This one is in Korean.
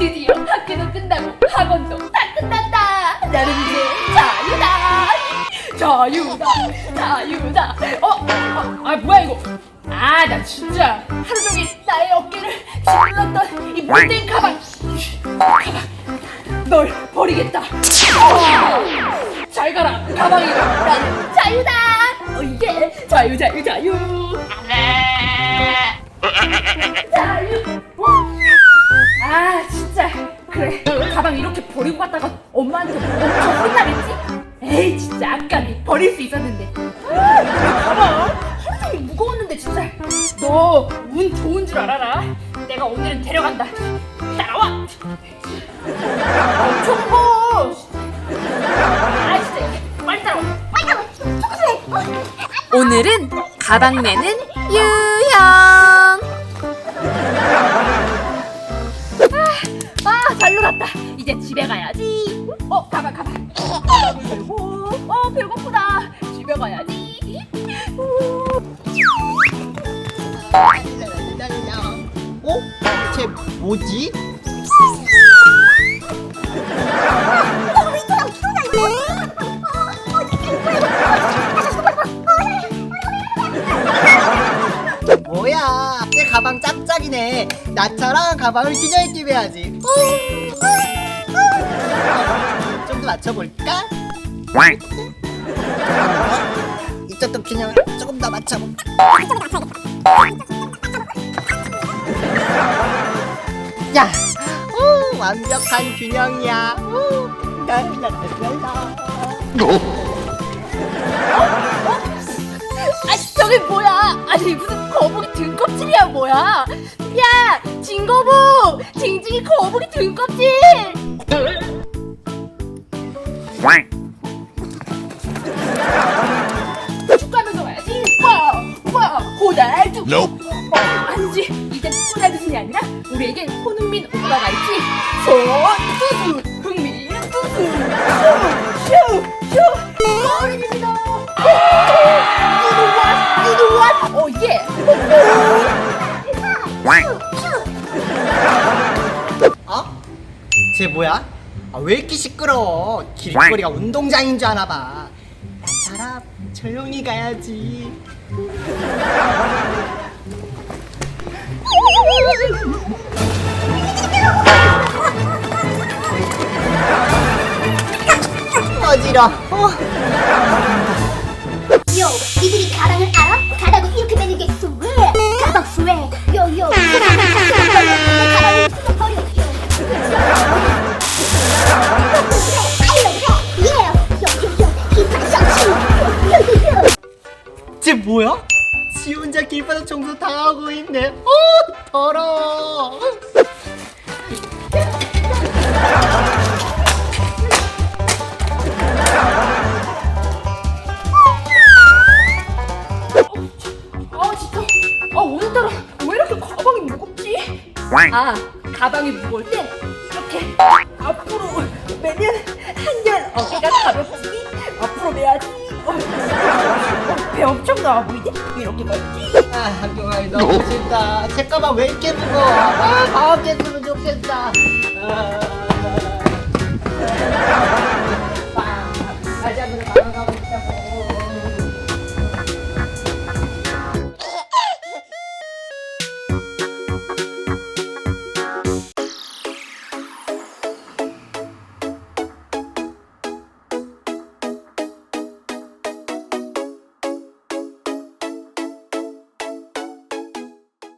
드디어 학교도 끝나고 학원도 다 끝났다. 나는 이제 자유다. 자유다. 자유다. 어? 어? 아 뭐야 이거? 아 나 진짜 하루 종일 나의 어깨를 짓눌렀던 이 못된 가방. 가방. 널 버리겠다. 어, 잘 가라 가방이고 나는 자유다. 어 이게 자유 자유 자유. 자유. 아 진짜. 그래. 가방 이렇게 버리고 갔다가 엄마한테 엄청 혼나겠지? 에이 진짜 아까비 버릴 수 있었는데. 아, 이 가방. 하루 무거웠는데 진짜. 너 운 좋은 줄 알아라. 내가 오늘은 데려간다. 따라와. 엄청 무거워 아 오늘은 가방 내는 유형. 놀았다. 이제 집에 가야지. 어, 가봐, 가봐. 들고. 어, 배고프다. 집에 가야지. 어? 쟤 뭐지? 뭐야? 쟤 가방 짝짝이네. 나처럼 가방을 균형있게 매야지. 좀 더 맞춰볼까? 이쪽도 균형을 조금 더 맞춰볼까? 야, 오, 완벽한 균형이야. 오, 랄랄랄랄라. 저게 뭐야? 아니, 무슨 거북이 등껍질이야, 뭐야? 야, 진거북! 징징이 거북이 등껍질! 와, 와, 호날두. 어, 아니지. 이젠 호날두순이 아니라 우리에겐 손흥민 오빠가 있지. 손투수, 흥민 투수, 슈, 슈, 슈. 어린입니다. 쟤 뭐야? 아, 왜 이렇게 시끄러워? 길거리가 운동장인 줄 아나 봐. 나처럼 조용히 가야지. 어지러. 워 요, 니들이 가방을 알아? 가방을 이렇게 매는 게 스웨 가방 스웨 요 요 지 혼자 길바닥 청소 다 하고 있네. 어, 더러워. 아 진짜. 아 오늘따라 왜 이렇게 가방이 무겁지? 아 가방이 무거울 땐 이렇게 앞으로 매면 한결 어깨가 가볍지. 나와 보이지? 이렇게 말이지. 아, 학교 가기 너무 싫다. 책가방 왜 이렇게 무거워? 아, 방학 됐으면 좋겠다. 아, 빵. 아, 잡으러 방학 가고 싶다고.